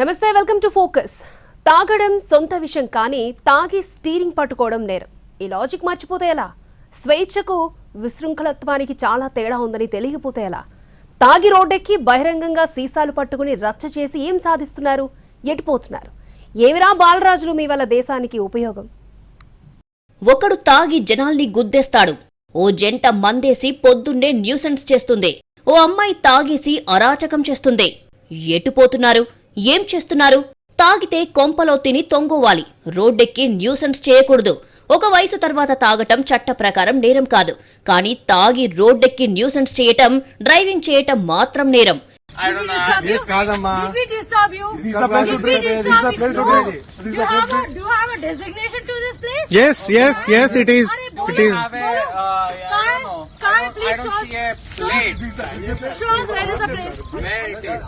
నమస్తే welcome to focus. తాగడం సొంత విషయం కానీ తాగి స్టీరింగ్ పట్టుకోవడం నేరం. ఈ లాజిక్ మర్చిపోతే ఎలా? స్వేచ్ఛకు విశృంఖలత్వానికి చాలా తేడా ఉందని తెలియకపోతే ఎలా? తాగి రోడ్డెక్కి బహిరంగంగా సీసాలు పట్టుకుని రచ్చ చేసి ఏం సాధిస్తున్నారు? ఎటుపోతున్నారు? ఏమిరా బాలరాజులు మీ వల్ల దేశానికి ఉపయోగం? ఒకడు తాగి జనాల్ని గుద్దేస్తాడు. ఓ జంట మందేసి పొద్దున్నే న్యూసెన్స్ చేస్తుంది. ఓ అమ్మాయి తాగేసి అరాచకం చేస్తుంది. ఎటుపోతున్నారు? ఏం చేస్తున్నారు? తాగితే కొంపలో తిని తొంగోవాలి. రోడ్డెక్కి న్యూసెన్స్ చేయకూడదు. ఒక వయసు తర్వాత తాగటం చట్ట ప్రకారం నేరం కాదు. కానీ తాగి రోడ్డెక్కి న్యూసెన్స్ చేయటం డ్రైవింగ్ చేయటం మాత్రం నేరం. Don't, please show see a plate. Show us where is the place. Where it is.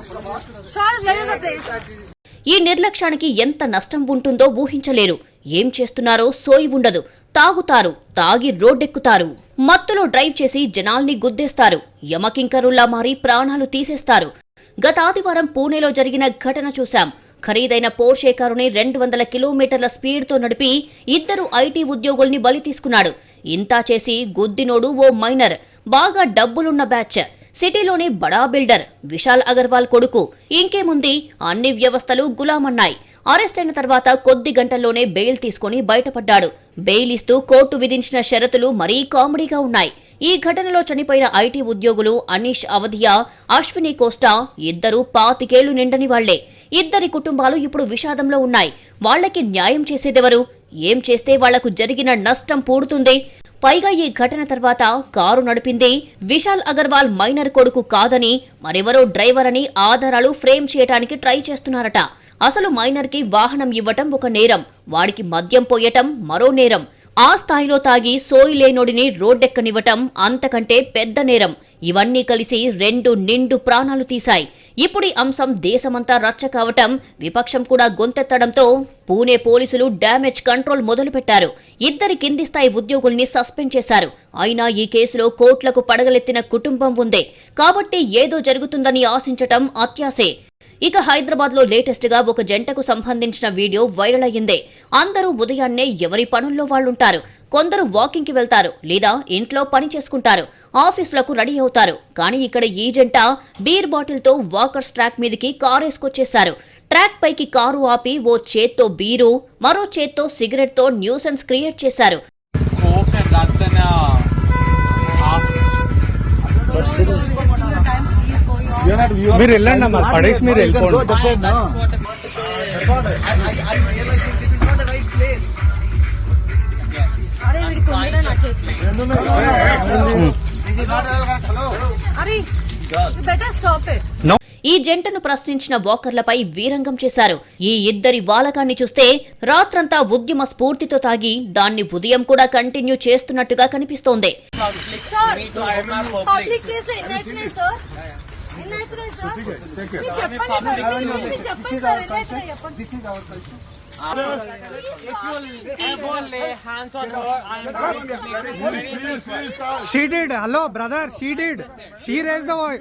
Show us where is the place. ఈ నిర్లక్ష్యానికి ఎంత నష్టం ఉంటుందో ఊహించలేరు. ఏం చేస్తున్నారో సోయి ఉండదు. తాగుతారు తాగి రోడ్డెక్కుతారు. మత్తులో డ్రైవ్ చేసి జనాల్ని గుద్దేస్తారు. యమకింకరుల్లా మారి ప్రాణాలు తీసేస్తారు. గత ఆదివారం పూణేలో జరిగిన ఘటన చూశాం. ఖరీదైన పోర్షే కారుని రెండు వందల కిలోమీటర్ల స్పీడ్తో నడిపి ఇద్దరు ఐటీ ఉద్యోగుల్ని బలి తీసుకున్నాడు. ఇంతా చేసి గుద్దినోడు ఓ మైనర్. బాగా డబ్బులున్న బ్యాచ్. సిటీలోని బడా బిల్డర్ విశాల్ అగర్వాల్ కొడుకు. ఇంకేముంది? అన్ని వ్యవస్థలు గులామన్నాయి. అరెస్ట్ అయిన తర్వాత కొద్ది గంటల్లోనే బెయిల్ తీసుకుని బయటపడ్డాడు. బెయిల్ ఇస్తూ కోర్టు విధించిన షరతులు మరీ కామెడీగా ఉన్నాయి. ఈ ఘటనలో చనిపోయిన ఐటీ ఉద్యోగులు అనీష్ అవధియా అశ్విని కోస్టా ఇద్దరు పాతికేళ్ళు నిండని వాళ్ళే. ఇద్దరి కుటుంబాలు ఇప్పుడు విషాదంలో ఉన్నాయి. వాళ్ళకి న్యాయం చేసేదెవరు? ఏం చేస్తే వాళ్ళకు జరిగిన నష్టం పూడుతుంది? పైగా ఈ ఘటన తర్వాత కారు నడిపింది. విశాల్ అగర్వాల్ మైనర్ కొడుకు కాదని మరెవరో డ్రైవర్ అని ఆధారాలు ఫ్రేమ్ చేయడానికి ట్రై చేస్తున్నారట. అసలు మైనర్కి వాహనం ఇవ్వటం ఒక నేరం వాడికి మద్యం పోయటం మరో నేరం. ఆ స్థాయిలో తాగి సోయి లేనోడిని రోడ్డెక్కనివ్వటం అంతకంటే పెద్ద నేరం. ఇవన్నీ కలిసి రెండు నిండు ప్రాణాలు తీశాయి. ఇప్పుడు ఈ అంశం దేశమంతా రచ్చ కావటం విపక్షం కూడా గొంతెత్తడంతో పూణే పోలీసులు డ్యామేజ్ కంట్రోల్ మొదలుపెట్టారు. ఇద్దరి కింది స్థాయి ఉద్యోగుల్ని సస్పెండ్ చేశారు. అయినా ఈ కేసులో కోట్లకు పడగలెత్తిన కుటుంబం ఉందే. కాబట్టి ఏదో జరుగుతుందని ఆశించటం అత్యాసే ఇక హైదరాబాద్లో లేటెస్ట్గా ఒక జంటకు సంబంధించిన వీడియో వైరల్ అయ్యింది. అందరూ ఉదయాన్నే ఎవరి పనుల్లో వాళ్ళుంటారు? కొందరు వాకింగ్కి వెళ్తారు లేదా ఇంట్లో పని చేసుకుంటారు. ఆఫీసులకు రెడీ అవుతారు. కానీ ఇక్కడ ఈ జంట బీర్ బాటిల్తో వాకర్స్ ట్రాక్ మీదకి కారు వేసుకొచ్చేశారు ట్రాక్ పైకి కారు ఆపి ఓ చేత్తో బీరు మరో చేత్తో సిగరెట్తో న్యూసెన్స్ క్రియేట్ చేశారు. మీరు వెళ్ళండి అమ్మా పడేసి మీరు వెళ్ళిపోండి. ఈ జంటను ప్రశ్నించిన వాకర్లపై వీరంగం చేశారు. ఈ ఇద్దరి వాలకాన్ని చూస్తే రాత్రంతా ఉద్యమ స్ఫూర్తితో తాగి దాన్ని ఉదయం కూడా కంటిన్యూ చేస్తున్నట్టుగా కనిపిస్తోంది. This is our culture She did. Hello, brother. She did. She raised the voice.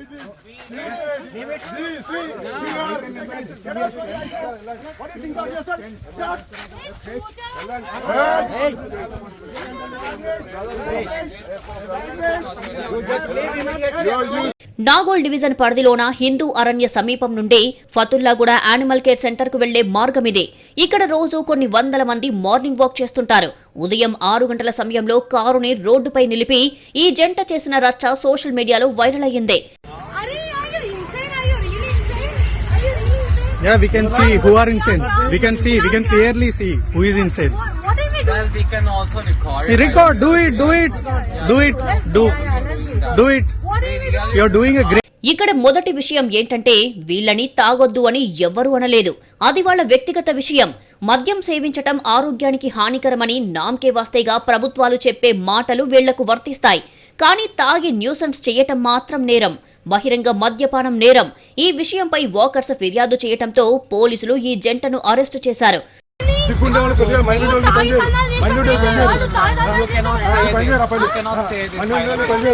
What do you think about yourself? Hey. Hey. Hey. Nagole division పరిధిలోన Hindu అరణ్య సమీపం నుండి ఫతుల్లాగూడ యానిమల్ కేర్ సెంటర్కు వెళ్ళే మార్గం ఇదే. ఇక్కడ రోజు కొన్ని వందల మంది మార్నింగ్ వాక్ చేస్తుంటారు. ఉదయం ఆరు గంటల సమయంలో కారుని రోడ్డుపై నిలిపి ఈ జంట చేసిన రచ్చ సోషల్ మీడియాలో వైరల్ అయ్యింది. ఇక్కడ మొదటి విషయం ఏంటంటే వీళ్ళని తాగొద్దు అని ఎవ్వరూ అనలేదు. అది వాళ్ళ వ్యక్తిగత విషయం. మద్యం సేవించటం ఆరోగ్యానికి హానికరమని నామ్కే వాస్తేగా ప్రభుత్వాలు చెప్పే మాటలు వీళ్ళకు వర్తిస్తాయి. కానీ తాగి న్యూసెన్స్ చేయటం మాత్రం నేరం. బహిరంగ మద్యపానం నేరం. ఈ విషయంపై వాకర్స్ ఫిర్యాదు చేయటంతో పోలీసులు ఈ జంటను అరెస్టు చేశారు. వాళ్ళు.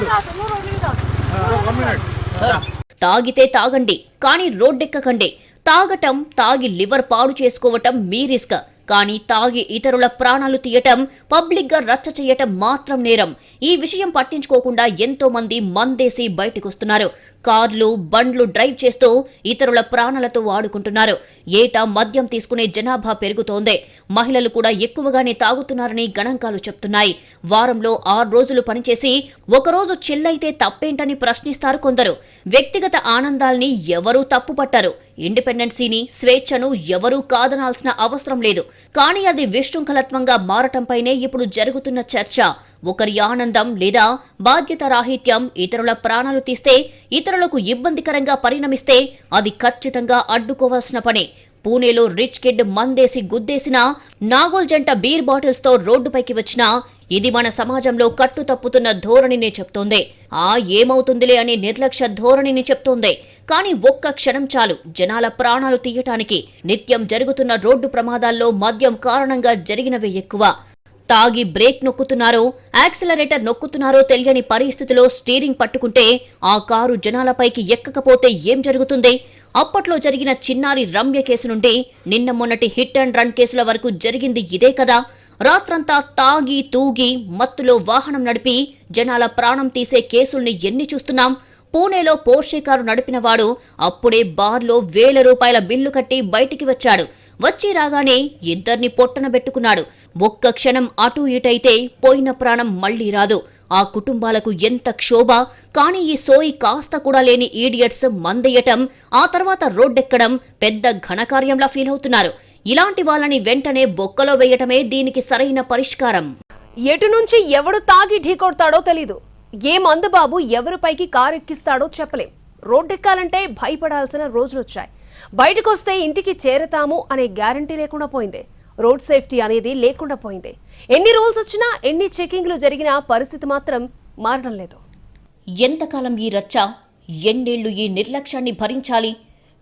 తాగితే తాగండి కానీ రోడ్డెక్కకండి. తాగటం తాగి లివర్ పాడు చేసుకోవటం మీ రిస్క్. కానీ తాగి ఇతరుల ప్రాణాలు తీయటం పబ్లిక్గా రచ్చ చేయటం మాత్రం నేరం. ఈ విషయం పట్టించుకోకుండా ఎంతో మంది మందేసి బయటకొస్తున్నారు. కార్లు బండ్లు డ్రైవ్ చేస్తూ ఇతరుల ప్రాణాలతో ఆడుకుంటున్నారు. ఏటా మద్యం తీసుకునే జనాభా పెరుగుతోంది. మహిళలు కూడా ఎక్కువగానే తాగుతున్నారని గణాంకాలు చెప్తున్నాయి. వారంలో ఆరు రోజులు పనిచేసి ఒకరోజు చిల్లైతే తప్పేంటని ప్రశ్నిస్తారు కొందరు. వ్యక్తిగత ఆనందాల్ని ఎవరూ తప్పుపట్టారు. ఇండిపెండెన్సీని స్వేచ్ఛను ఎవరూ కాదనాల్సిన అవసరం లేదు. కానీ అది విశృంఖలత్వంగా మారటంపైనే ఇప్పుడు జరుగుతున్న చర్చ. ఒకరి ఆనందం లేదా బాధ్యత రాహిత్యం ఇతరుల ప్రాణాలు తీస్తే ఇతరులకు ఇబ్బందికరంగా పరిణమిస్తే అది ఖచ్చితంగా అడ్డుకోవాల్సిన పని. పూణేలో రిచ్ కిడ్ మందేసి గుద్దేసిన నాగోల్ జంట బీర్ బాటిల్స్తో రోడ్డుపైకి వచ్చినా ఇది మన సమాజంలో కట్టు తప్పుతున్న ధోరణినే చెప్తోంది. ఆ ఏమవుతుందిలే అనే నిర్లక్ష్య ధోరణిని చెప్తోంది. కానీ ఒక్క క్షణం చాలు జనాల ప్రాణాలు తీయటానికి. నిత్యం జరుగుతున్న రోడ్డు ప్రమాదాల్లో మద్యం కారణంగా జరిగినవే ఎక్కువ. తాగి బ్రేక్ నొక్కుతున్నారో యాక్సిలరేటర్ నొక్కుతున్నారో తెలియని పరిస్థితిలో స్టీరింగ్ పట్టుకుంటే ఆ కారు జనాలపైకి ఎక్కకపోతే ఏం జరుగుతుంది? అప్పట్లో జరిగిన చిన్నారి రమ్య కేసు నుండి నిన్న మొన్నటి హిట్ అండ్ రన్ కేసుల వరకు జరిగింది ఇదే కదా. రాత్రంతా తాగి తూగి మత్తులో వాహనం నడిపి జనాల ప్రాణం తీసే కేసుల్ని ఎన్ని చూస్తున్నాం? పూణేలో పోర్షే కారు నడిపినవాడు అప్పుడే బార్లో వేల రూపాయల బిల్లు కట్టి బయటికి వచ్చాడు. వచ్చి రాగానే ఇద్దరిని పొట్టన పెట్టుకున్నాడు. ఒక్క క్షణం అటూ ఇటైతే పోయిన ప్రాణం మళ్ళీ రాదు. ఆ కుటుంబాలకు ఎంత క్షోభ కానీ ఈ సోయి కాస్త కూడా లేని ఈడియట్స్ మందెయ్యటం ఆ తర్వాత రోడ్డెక్కడం పెద్ద ఘనకార్యంలా ఫీల్ అవుతున్నారు. ఇలాంటి వాళ్ళని వెంటనే బొక్కలో వేయటమే దీనికి సరైన పరిష్కారం. ఎటు నుంచి ఎవడు తాగి ఢీకొడతాడో తెలీదు. ఏ మందుబాబు ఎవరిపైకి కారెక్కిస్తాడో చెప్పలేం. రోడ్డెక్కాలంటే భయపడాల్సిన రోజులొచ్చాయి. బయటకొస్తే ఇంటికి చేరతాము అనే గ్యారంటీ లేకుండా పోయింది. రోడ్ సేఫ్టీ అనేది లేకుండా పోయింది. ఎన్ని రూల్స్ వచ్చినా ఎన్ని చెకింగ్లు జరిగినా పరిస్థితి మాత్రం మారడం లేదు. ఎంతకాలం ఈ రచ్చ? ఎన్నేళ్ళు ఈ నిర్లక్ష్యాన్ని భరించాలి?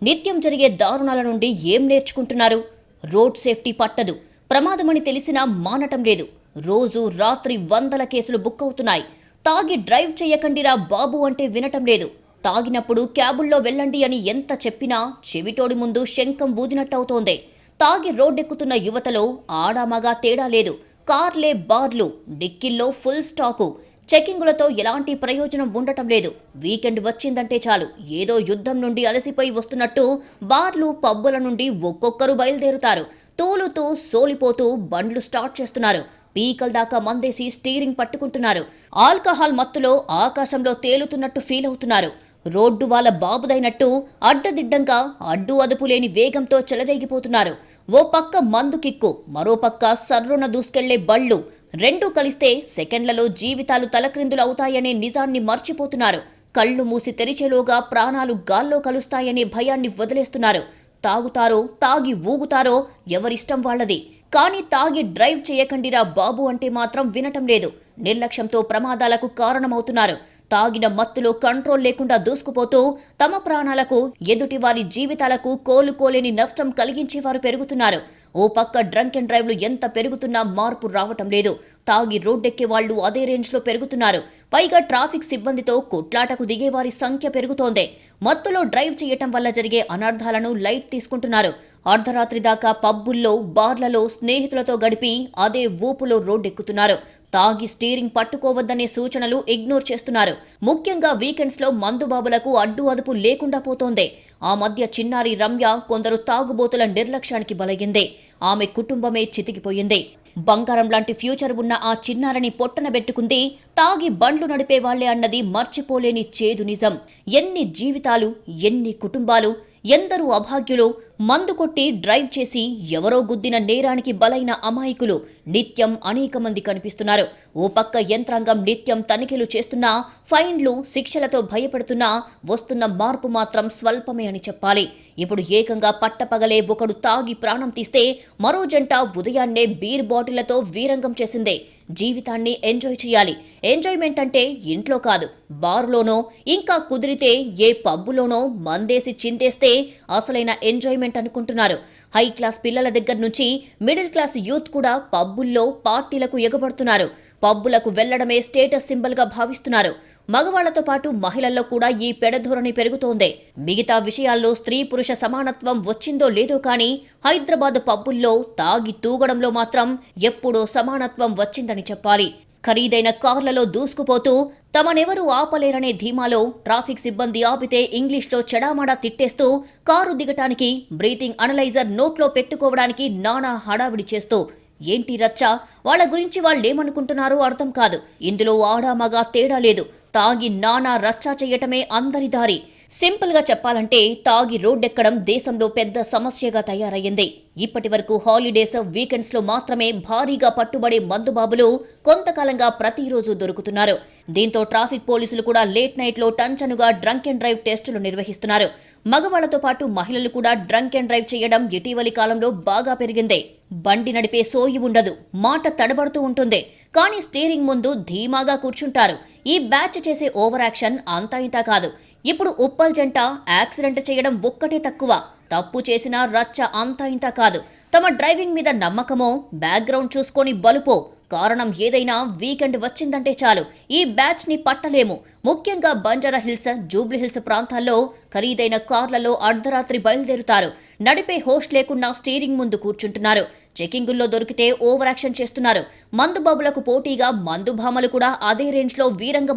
నిత్యం జరిగే దారుణాల నుండి ఏం నేర్చుకుంటున్నారు? రోడ్ సేఫ్టీ పట్టదు. ప్రమాదమని తెలిసినా మానటం లేదు. రోజు రాత్రి వందల కేసులు బుక్ అవుతున్నాయి. తాగి డ్రైవ్ చేయకండిరా బాబు అంటే వినటం లేదు. తాగినప్పుడు క్యాబుల్లో వెళ్ళండి అని ఎంత చెప్పినా చెవిటోడి ముందు శంఖం బూదినట్టవుతోంది తాగి రోడ్డెక్కుతున్న యువతలో ఆడామగా తేడా లేదు. కార్లే బార్లు డిక్కిల్లో ఫుల్ స్టాకు. చెకింగులతో ఎలాంటి ప్రయోజనం ఉండటం లేదు. వీకెండ్ వచ్చిందంటే చాలు. ఏదో యుద్ధం నుండి అలసిపోయి వస్తున్నట్టు బార్లు పబ్బుల నుండి ఒక్కొక్కరు బయలుదేరుతారు. తూలుతూ సోలిపోతూ బండ్లు స్టార్ట్ చేస్తున్నారు. పీకల దాకా మందేసి స్టీరింగ్ పట్టుకుంటున్నారు. ఆల్కహాల్ మత్తులో ఆకాశంలో తేలుతున్నట్టు ఫీల్ అవుతున్నారు రోడ్డు వాళ్ళ బాబుదైనట్టు అడ్డదిడ్డంగా అడ్డు అదుపు లేని వేగంతో చెలరేగిపోతున్నారు. ఓ పక్క మందు కిక్కు మరో పక్క సర్రున దూసుకెళ్ళే బళ్ళు. రెండూ కలిస్తే సెకండ్లలో జీవితాలు తలక్రిందులు అవుతాయనే నిజాన్ని మర్చిపోతున్నారు. కళ్ళు మూసి తెరిచేలోగా ప్రాణాలు గాల్లో కలుస్తాయనే భయాన్ని వదిలేస్తున్నారు. తాగుతారో తాగి ఊగుతారో ఎవరిష్టం వాళ్ళది. కానీ తాగి డ్రైవ్ చేయకండిరా బాబు అంటే మాత్రం వినటం లేదు. నిర్లక్ష్యంతో ప్రమాదాలకు కారణమవుతున్నారు. తాగిన మత్తులో కంట్రోల్ లేకుండా దూసుకుపోతూ తమ ప్రాణాలకు ఎదుటి వారి జీవితాలకు కోలుకోలేని నష్టం కలిగించేవారు పెరుగుతున్నారు. ఓ పక్క డ్రంక్ అండ్ డ్రైవ్లు ఎంత పెరుగుతున్నా మార్పు రావటం లేదు. తాగి రోడ్డెక్కే వాళ్ళు అదే రేంజ్లో పెరుగుతున్నారు. పైగా ట్రాఫిక్ సిబ్బందితో కొట్లాటకు దిగేవారి సంఖ్య పెరుగుతోంది. మత్తులో డ్రైవ్ చేయటం వల్ల జరిగే అనర్థాలను లైట్ తీసుకుంటున్నారు. అర్ధరాత్రి దాకా పబ్బుల్లో బార్లలో స్నేహితులతో గడిపి అదే ఊపులో రోడ్డెక్కుతున్నారు. తాగి స్టీరింగ్ పట్టుకోవద్దనే సూచనలు ఇగ్నోర్ చేస్తున్నారు. ముఖ్యంగా వీకెండ్స్లో మందుబాబులకు అడ్డు అదుపు లేకుండా పోతోంది. ఆ మధ్య చిన్నారి రమ్య కొందరు తాగుబోతుల నిర్లక్ష్యానికి బలగింది ఆమె కుటుంబమే చితికిపోయింది. బంగారం లాంటి ఫ్యూచర్ ఉన్న ఆ చిన్నారని పొట్టన పెట్టుకుంది తాగి బండ్లు నడిపే వాళ్ళే అన్నది మర్చిపోలేని చేదు నిజం. ఎన్ని జీవితాలు ఎన్ని కుటుంబాలు ఎందరూ అభాగ్యులు మందు కొట్టి డ్రైవ్ చేసి ఎవరో గుద్దిన నేరానికి బలైన అమాయకులు నిత్యం అనేక మంది కనిపిస్తున్నారు. ఓ పక్క యంత్రాంగం నిత్యం తనిఖీలు చేస్తున్నా ఫైన్లు శిక్షలతో భయపడుతున్నా వస్తున్న మార్పు మాత్రం స్వల్పమే అని చెప్పాలి. ఇప్పుడు ఏకంగా పట్టపగలే ఒకడు తాగి ప్రాణం తీస్తే మరో జంట ఉదయాన్నే బీర్ బాటిళ్ళతో వీరంగం చేసిందే. జీవితాన్ని ఎంజాయ్ చేయాలి. ఎంజాయ్మెంట్ అంటే ఇంట్లో కాదు బారులోనో ఇంకా కుదిరితే ఏ పబ్బులోనో మందేసి చింతేస్తే అసలైన ఎంజాయ్మెంట్ అనుకుంటున్నారు. హై క్లాస్ పిల్లల దగ్గర నుంచి మిడిల్ క్లాస్ యూత్ కూడా పబ్బుల్లో పార్టీలకు ఎగబడుతున్నారు. పబ్బులకు వెళ్ళడమే స్టేటస్ సింబల్గా భావిస్తున్నారు. మగవాళ్ళతో పాటు మహిళల్లో కూడా ఈ పెడధోరణి పెరుగుతోంది. మిగతా విషయాల్లో స్త్రీ పురుష సమానత్వం వచ్చిందో లేదో కానీ హైదరాబాద్ పబ్బుల్లో తాగి తూగడంలో మాత్రం ఎప్పుడో సమానత్వం వచ్చిందని చెప్పాలి. ఖరీదైన కార్లలో దూసుకుపోతూ తమనెవరూ ఆపలేరనే ధీమాలో ట్రాఫిక్ సిబ్బంది ఆపితే ఇంగ్లీష్లో చెడామడా తిట్టేస్తూ కారు దిగటానికి బ్రీతింగ్ అనలైజర్ నోట్లో పెట్టుకోవడానికి నానా హడావిడి చేస్తూ ఏంటి రచ్చ? వాళ్ళ గురించి వాళ్ళేమనుకుంటున్నారో అర్థం కాదు. ఇందులో ఆడా మగ తేడా లేదు. తాగి నానా రచ్చ చేయటమే అందరి దారి. సింపుల్గా చెప్పాలంటే తాగి రోడ్డెక్కడం దేశంలో పెద్ద సమస్యగా తయారయ్యింది. ఇప్పటి వరకు హాలిడేస్ వీకెండ్స్లో మాత్రమే భారీగా పట్టుబడే మందుబాబులు కొంతకాలంగా ప్రతిరోజు దొరుకుతున్నారు. దీంతో ట్రాఫిక్ పోలీసులు కూడా లేట్ నైట్లో టంచనుగా డ్రంక్ అండ్ డ్రైవ్ టెస్టులు నిర్వహిస్తున్నారు. మగవాళ్ళతో పాటు మహిళలు కూడా డ్రంక్ అండ్ డ్రైవ్ చేయడం ఇటీవలి కాలంలో బాగా పెరిగింది. బండి నడిపే సోయి ఉండదు మాట తడబడుతూ ఉంటుంది. కానీ స్టీరింగ్ ముందు ధీమాగా కూర్చుంటారు. ఈ బ్యాచ్ చేసే ఓవర్ యాక్షన్ అంతా ఇంతా కాదు. ఇప్పుడు ఉప్పల్ జంట యాక్సిడెంట్ చేయడం ఒక్కటే తక్కువ. తప్పు చేసినా రచ్చ అంతా ఇంతా కాదు. తమ డ్రైవింగ్ మీద నమ్మకమో బ్యాక్గ్రౌండ్ చూసుకొని బలుపో కారణం ఏదైనా వీకెండ్ వచ్చిందంటే చాలు. ఈ బ్యాచ్ని పట్టలేము. ముఖ్యంగా బంజారా హిల్స్ జూబ్లీ హిల్స్ ప్రాంతాల్లో ఖరీదైన కార్లలో అర్ధరాత్రి బయలుదేరుతారు. నడిపే హోస్ట్ లేకుండా స్టీరింగ్ ముందు కూర్చుంటున్నారు. చెకింగుల్లో దొరికితే ఓవర్ యాక్షన్ చేస్తున్నారు. మందుబాబులకు పోటీగా మందుభామలు కూడా అదే రేంజ్లో వీరంగా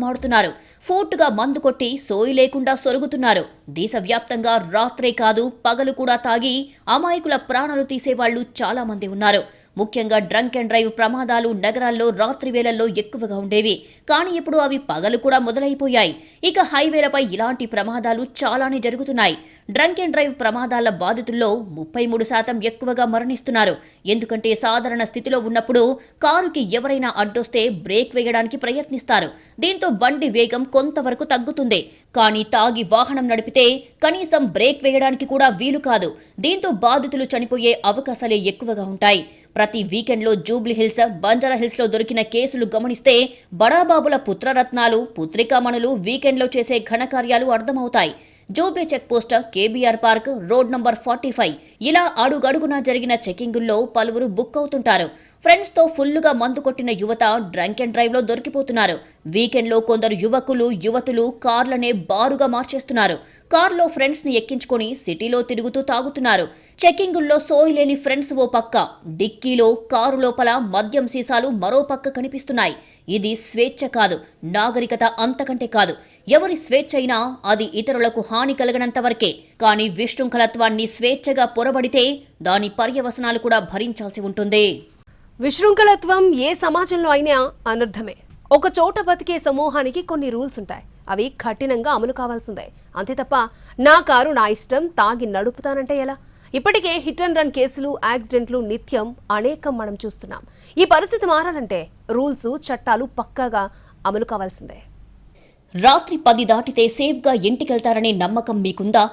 ఫూట్గా మందు కొట్టి సోయి లేకుండా సొరుగుతున్నారు. దేశవ్యాప్తంగా రాత్రే కాదు పగలు కూడా తాగి అమాయకుల ప్రాణాలు తీసేవాళ్ళు చాలా మంది ఉన్నారు. ముఖ్యంగా డ్రంక్ అండ్ డ్రైవ్ ప్రమాదాలు నగరాల్లో రాత్రి వేళల్లో ఎక్కువగా ఉండేవి. కానీ ఇప్పుడు అవి పగలు కూడా మొదలైపోయాయి. ఇక హైవేలపై ఇలాంటి ప్రమాదాలు చాలానే జరుగుతున్నాయి. డ్రంక్ అండ్ డ్రైవ్ ప్రమాదాల బాధితుల్లో ముప్పై మూడు శాతం ఎక్కువగా మరణిస్తున్నారు. ఎందుకంటే సాధారణ స్థితిలో ఉన్నప్పుడు కారుకి ఎవరైనా అడ్డొస్తే బ్రేక్ వేయడానికి ప్రయత్నిస్తారు. దీంతో బండి వేగం కొంతవరకు తగ్గుతుంది. కానీ తాగి వాహనం నడిపితే కనీసం బ్రేక్ వేయడానికి కూడా వీలు కాదు. దీంతో బాధితులు చనిపోయే అవకాశాలే ఎక్కువగా ఉంటాయి. ప్రతి వీకెండ్లో జూబ్లీ హిల్స్ బంజారా దొరికిన కేసులు గమనిస్తే బడాబాబుల పుత్రరత్నాలు పుత్రికామణులు వీకెండ్లో చేసే ఘనకార్యాలు అర్థమవుతాయి. Jubilee check post KBR park road number forty five. ఇలా అడుగడుగునా జరిగిన చెకింగుల్లో పలువురు బుక్ అవుతుంటారు. ఫ్రెండ్స్తో ఫుల్లుగా మందు కొట్టిన యువత డ్రంక్ అండ్ డ్రైవ్లో దొరికిపోతున్నారు. వీకెండ్లో కొందరు యువకులు యువతులు కార్లనే బారుగా మార్చేస్తున్నారు. కార్లో ఫ్రెండ్స్ని ఎక్కించుకొని సిటీలో తిరుగుతూ తాగుతున్నారు. చెకింగుల్లో సోయి లేని ఫ్రెండ్స్ ఓ పక్క. డిక్కీలో కారు లోపల మద్యం సీసాలు మరో పక్క కనిపిస్తున్నాయి. ఇది స్వేచ్ఛ కాదు నాగరికత అంతకంటే కాదు. ఎవరి స్వేచ్ఛ అయినా అది ఇతరులకు హాని కలగనంత వరకే. కానీ విశృంఖలత్వాన్ని స్వేచ్ఛగా పొరబడితే దాని పర్యవసనాలు కూడా భరించాల్సి ఉంటుంది. విశృంఖలత్వం ఏ సమాజంలో అయినా అనర్థమే. ఒక చోట బతికే సమూహానికి కొన్ని రూల్స్ ఉంటాయి. అవి కఠినంగా అమలు కావాల్సిందే. అంతే తప్ప నా కారు నా ఇష్టం తాగి నడుపుతానంటే ఎలా? ఇప్పటికే హిట్ అండ్ రన్ కేసులు యాక్సిడెంట్లు నిత్యం అనేకం మనం చూస్తున్నాం. ఈ పరిస్థితి మారాలంటే రూల్స్ చట్టాలు పక్కాగా అమలు కావాల్సిందే. రాత్రి పది దాటితే సేఫ్గా ఇంటికెళ్తారనే నమ్మకం మీకుందా?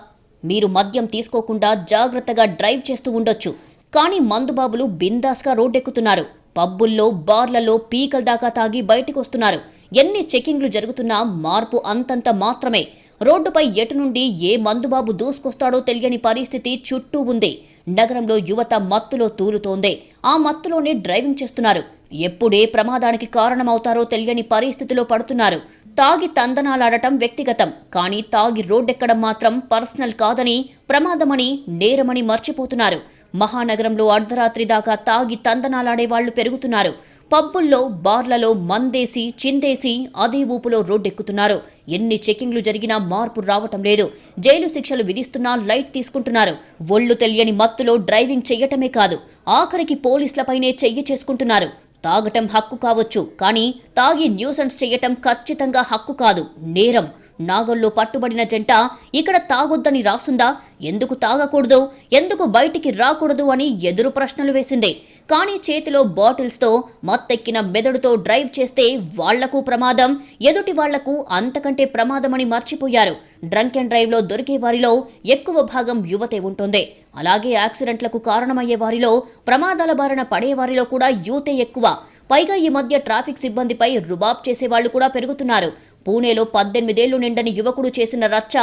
మీరు మద్యం తీసుకోకుండా జాగ్రత్తగా డ్రైవ్ చేస్తూ ఉండొచ్చు. కానీ మందుబాబులు బిందాస్గా రోడ్డెక్కుతున్నారు. పబ్బుల్లో బార్లలో పీకల దాకా తాగి బయటికి వస్తున్నారు ఎన్ని చెకింగ్లు జరుగుతున్నా మార్పు అంతంత మాత్రమే. రోడ్డుపై ఎటు నుండి ఏ మందుబాబు దూసుకొస్తాడో తెలియని పరిస్థితి చుట్టూ ఉంది. నగరంలో యువత మత్తులో తూలుతోంది. ఆ మత్తులోనే డ్రైవింగ్ చేస్తున్నారు. ఎప్పుడే ప్రమాదానికి కారణమవుతారో తెలియని పరిస్థితిలో పడుతున్నారు. తాగి తందనాలాడటం వ్యక్తిగతం. కానీ తాగి రోడ్డెక్కడం మాత్రం పర్సనల్ కాదని ప్రమాదమని నేరమని మర్చిపోతున్నారు. మహానగరంలో అర్ధరాత్రి దాకా తాగి తందనాలాడే వాళ్ళు పెరుగుతున్నారు. పబ్బుల్లో బార్లలో మందేసి చిందేసి అదే ఊపులో రోడ్డెక్కుతున్నారు. ఎన్ని చెకింగ్లు జరిగినా మార్పు రావటం లేదు. జైలు శిక్షలు విధిస్తున్నా లైట్ తీసుకుంటున్నారు. ఒళ్ళు తెలియని మత్తులో డ్రైవింగ్ చెయ్యటమే కాదు ఆఖరికి పోలీసులపైనే చెయ్యి చేసుకుంటున్నారు. తాగటం హక్కు కావచ్చు కానీ తాగి న్యూసెన్స్ చెయ్యటం ఖచ్చితంగా హక్కు కాదు. నేరం. నాగల్లో పట్టుబడిన జంట ఇక్కడ తాగొద్దని రాసుందా? ఎందుకు తాగకూడదు? ఎందుకు బయటికి రాకూడదు అని ఎదురు ప్రశ్నలు వేసింది. కానీ చేతిలో బాటిల్స్తో మత్తెక్కిన మెదడుతో డ్రైవ్ చేస్తే వాళ్ళకు ప్రమాదం ఎదుటి వాళ్ళకు అంతకంటే ప్రమాదమని మర్చిపోయారు. డ్రంక్ అండ్ డ్రైవ్లో దొరికే వారిలో ఎక్కువ భాగం యువతే ఉంటుంది. అలాగే యాక్సిడెంట్లకు కారణమయ్యే వారిలో ప్రమాదాల బారిన పడే వారిలో కూడా యూతే ఎక్కువ. పైగా ఈ మధ్య ట్రాఫిక్ సిబ్బందిపై రుబాబ్ చేసేవాళ్ళు కూడా పెరుగుతున్నారు. పూణేలో పద్దెనిమిదేళ్ళు నిండని యువకుడు చేసిన రచ్చ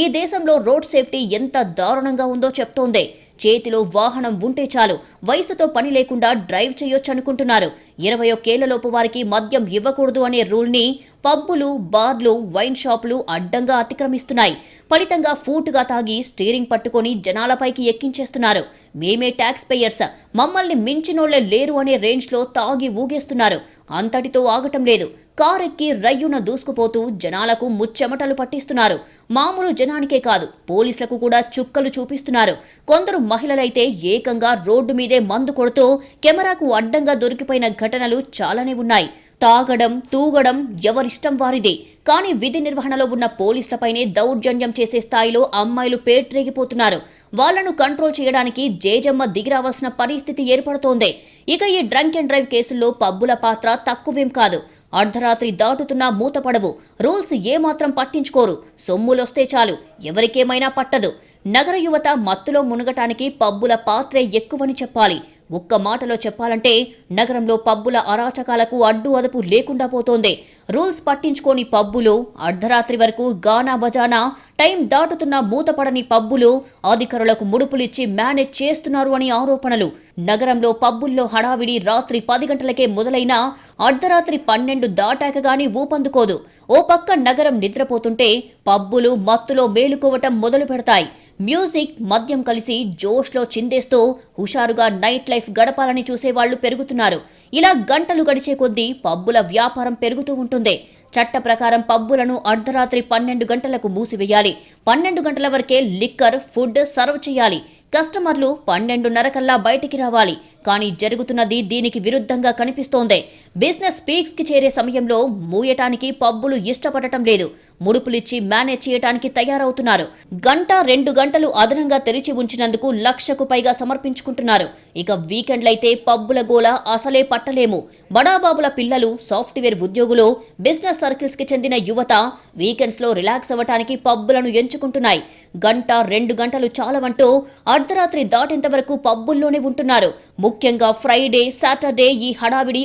ఈ దేశంలో రోడ్ సేఫ్టీ ఎంత దారుణంగా ఉందో చెప్తోంది. చేతిలో వాహనం ఉంటే చాలు. వయసుతో పని లేకుండా డ్రైవ్ చేయొచ్చు అనుకుంటున్నారు ఇరవై ఒక్కేళ్ళలోపు వారికి మద్యం ఇవ్వకూడదు అనే రూల్ని పబ్బులు బార్లు వైన్ షాపులు అడ్డంగా అతిక్రమిస్తున్నాయి. ఫలితంగా ఫూటుగా తాగి స్టీరింగ్ పట్టుకొని జనాలపైకి ఎక్కించేస్తున్నారు. మేమే ట్యాక్స్ పేయర్స్. మమ్మల్ని మించినోళ్ళే లేరు అనే రేంజ్లో తాగి ఊగేస్తున్నారు. అంతటితో ఆగటం లేదు. కారెక్కి రయ్యున దూసుకుపోతూ జనాలకు ముచ్చెమటలు పట్టిస్తున్నారు. మామూలు జనానికే కాదు పోలీసులకు కూడా చుక్కలు చూపిస్తున్నారు. కొందరు మహిళలైతే ఏకంగా రోడ్డు మీదే మందు కొడుతూ కెమెరాకు అడ్డంగా దొరికిపోయిన ఘటనలు చాలానే ఉన్నాయి. తాగడం తూగడం ఎవరిష్టం వారిదే. కానీ విధి నిర్వహణలో ఉన్న పోలీసులపైనే దౌర్జన్యం చేసే స్థాయిలో అమ్మాయిలు పేట్రేగిపోతున్నారు. వాళ్ళను కంట్రోల్ చేయడానికి జేజమ్మ దిగిరావాల్సిన పరిస్థితి ఏర్పడుతోంది. ఇక ఈ డ్రంక్ అండ్ డ్రైవ్ కేసుల్లో పబ్బుల పాత్ర తక్కువేం కాదు. అర్ధరాత్రి దాటుతున్నా మూతపడవు. రూల్స్ ఏమాత్రం పట్టించుకోరు. సొమ్ములొస్తే చాలు. ఎవరికేమైనా పట్టదు. నగర యువత మత్తులో మునగటానికి పబ్బుల పాత్రే ఎక్కువని చెప్పాలి. ఒక్క మాటలో చెప్పాలంటే నగరంలో పబ్బుల అరాచకాలకు అడ్డు అదుపు లేకుండా పోతోంది. రూల్స్ పట్టించుకోని పబ్బులు అర్ధరాత్రి వరకు గానా బజానా టైం దాటుతున్న మూతపడని పబ్బులు అధికారులకు ముడుపులిచ్చి మేనేజ్ చేస్తున్నారు అని ఆరోపణలు. నగరంలో పబ్బుల్లో హడావిడి రాత్రి పది గంటలకే మొదలైనా అర్ధరాత్రి పన్నెండు దాటాక గాని ఊపందుకోదు ఓ పక్క నగరం నిద్రపోతుంటే పబ్బులు మత్తులో మేలుకోవటం మొదలు పెడతాయి. మ్యూజిక్ మద్యం కలిసి జోష్లో చిందేస్తూ హుషారుగా నైట్ లైఫ్ గడపాలని చూసేవాళ్ళు పెరుగుతున్నారు. ఇలా గంటలు గడిచే కొద్దీ పబ్బుల వ్యాపారం పెరుగుతూ ఉంటుంది. చట్ట ప్రకారం పబ్బులను అర్ధరాత్రి పన్నెండు గంటలకు మూసివేయాలి. పన్నెండు గంటల వరకే లిక్కర్ ఫుడ్ సర్వ్ చేయాలి. కస్టమర్లు పన్నెండున్నర కల్లా బయటికి రావాలి. కానీ జరుగుతున్నది దీనికి విరుద్ధంగా కనిపిస్తోంది. బిజినెస్ పీక్స్కి చేరే సమయంలో మూయటానికి పబ్బులు ఇష్టపడటం లేదు. ముడుపులిచ్చి మేనేజ్ చేయటానికి తయారవుతున్నారు. గంట రెండు గంటలు అదనంగా తెరిచి ఉంచినందుకు లక్షకు పైగా సమర్పించుకుంటున్నారు. ఇక వీకెండ్లైతే పబ్బుల గోల అసలే పట్టలేము. బడాబాబుల పిల్లలు సాఫ్ట్వేర్ ఉద్యోగులు బిజినెస్ సర్కిల్స్కి చెందిన యువత వీకెండ్స్లో రిలాక్స్ అవ్వటానికి పబ్బులను ఎంచుకుంటున్నాయి. గంట రెండు గంటలు చాలవంటూ అర్ధరాత్రి దాటేంత వరకు పబ్బుల్లోనే ఉంటున్నారు. ముఖ్యంగా ఫ్రైడే సాటర్డే ఈ హడావిడి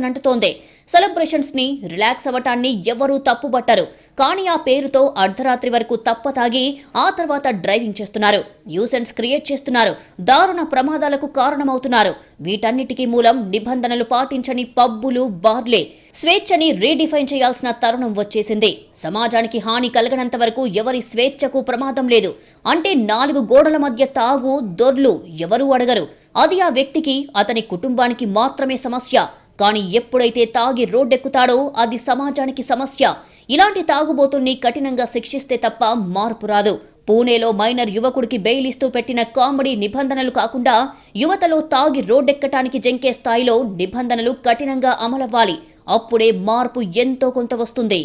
నంటుతోంది సెలబ్రేషన్స్ని రిలాక్స్ అవ్వటాన్ని ఎవరూ తప్పుబట్టరు. కానీ ఆ పేరుతో అర్ధరాత్రి వరకు తప్ప తాగి ఆ తర్వాత డ్రైవింగ్ చేస్తున్నారు. న్యూసెన్స్ క్రియేట్ చేస్తున్నారు. దారుణ ప్రమాదాలకు కారణమవుతున్నారు. వీటన్నిటికీ మూలం నిబంధనలు పాటించని పబ్బులు బార్లే. స్వేచ్ఛని రీడిఫైన్ చేయాల్సిన తరుణం వచ్చేసింది. సమాజానికి హాని కలగనంత వరకు ఎవరి స్వేచ్ఛకు ప్రమాదం లేదు. అంటే నాలుగు గోడల మధ్య తాగు దొర్లు ఎవరూ అడగరు. అది ఆ వ్యక్తికి అతని కుటుంబానికి మాత్రమే సమస్య. కానీ ఎప్పుడైతే తాగి రోడ్డెక్కుతాడో అది సమాజానికి సమస్య. ఇలాంటి తాగుబోతుల్ని కఠినంగా శిక్షిస్తే తప్ప మార్పు రాదు. పూణేలో మైనర్ యువకుడికి బెయిల్ ఇస్తూ పెట్టిన కామెడీ నిబంధనలు కాకుండా యువతలో తాగి రోడ్డెక్కటానికి జంకే స్థాయిలో నిబంధనలు కఠినంగా అమలవ్వాలి. అప్పుడే మార్పు ఎంతో కొంత వస్తుంది.